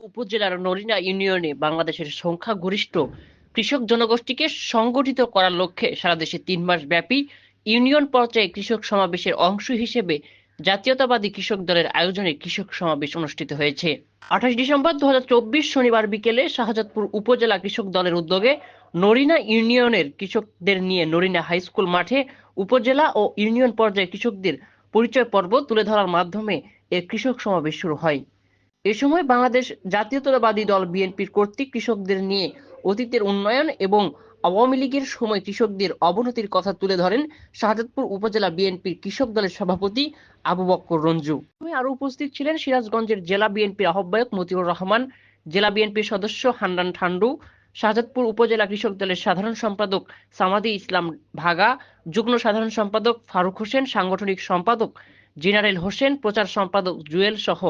উপজেলার নরিনা ইউনিয়নে বাংলাদেশের সংখ্যাগরিষ্ঠ কৃষক জনগোষ্ঠীকে সংগঠিত করার লক্ষ্যে সারা দেশে তিন মাস ব্যাপী ইউনিয়ন পর্যায়ে কৃষক সমাবেশের অংশ হিসেবে জাতীয়তাবাদী কৃষক দলের আয়োজনে কৃষক সমাবেশ অনুষ্ঠিত হয়েছে। আঠাশ ডিসেম্বর দু শনিবার বিকেলে শাহজাদপুর উপজেলা কৃষক দলের উদ্যোগে নরিনা ইউনিয়নের কৃষকদের নিয়ে নরিনা হাই স্কুল মাঠে উপজেলা ও ইউনিয়ন পর্যায়ে কৃষকদের পরিচয় পর্ব তুলে ধরার মাধ্যমে এ কৃষক সমাবেশ শুরু হয়। এ সময় বাংলাদেশ জাতীয়তাবাদী দল বিএনপির কর্তৃক কৃষকদের নিয়ে অতীতের উন্নয়ন এবং আওয়ামী লীগের সময় কৃষকদের অবনতির কথা তুলে ধরেন শাহজাদপুর উপজেলা বিএনপির কৃষক দলের সভাপতি আবু বক্কর রঞ্জু। আরও উপস্থিত ছিলেন সিরাজগঞ্জের জেলা বিএনপির আহ্বায়ক মতিউর রহমান, জেলা বিএনপির সদস্য হান্নান ঠান্ডু, শাহজাদপুর উপজেলা কৃষক দলের সাধারণ সম্পাদক সামাদি ইসলাম ভাগা, যুগ্ম সাধারণ সম্পাদক ফারুক হোসেন, সাংগঠনিক সম্পাদক জেনারেল হোসেন প্রচার সম্পাদক জুয়েল সহ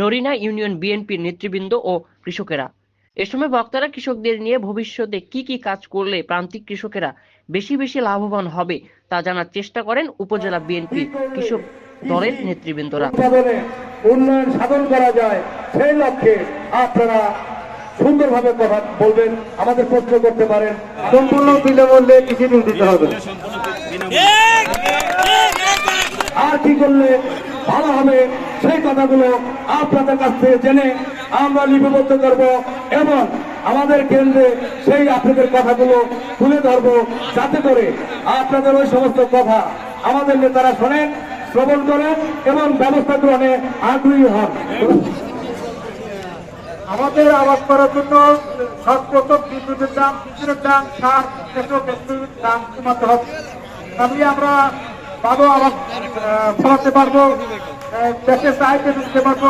নরিনা ইউনিয়ন বিএনপির নেতৃবৃন্দ ও কৃষকেরা। এ সময় বক্তারা কৃষকদের নিয়ে ভবিষ্যতে কি কি কাজ করলে প্রান্তিক কৃষকেরা বেশি বেশি লাভবান হবে তা জানার চেষ্টা করেন উপজেলা বিএনপি কৃষক দলের নেতৃবৃন্দরা। উন্নয়ন সাধন করা যায় সেই লক্ষ্যে আপনারা সুন্দরভাবে কথা বলবেন আমাদের প্রশ্ন করতে পারেন। সম্পূর্ণ বিনামূল্যে কৃষি ঋণ দিতে হবে। আর কি করলে ভালো হবে? সেই কথাগুলো আপনাদের কাছ থেকে জেনে আমরা লিপিবদ্ধ করব এবং আমাদের কেন্দ্রে সেই আপনাদের কথাগুলো তুলে ধরবো যাতে করে আপনাদের ওই সমস্ত কথা আমাদের নেতারা শোনেন, শ্রবণ করেন এবং ব্যবস্থা গ্রহণে আগ্রহী হন। আমাদের আবাদ করার জন্য সর্বপ্রথম বিদ্যুতের দাম বিদ্যুতের দাম, সার, পেট্রোল দাম কমাতে হবে। তাহলে আমরা ভালো আবার ফলাতে পারব দেশের চাহিদা দিতে পারব।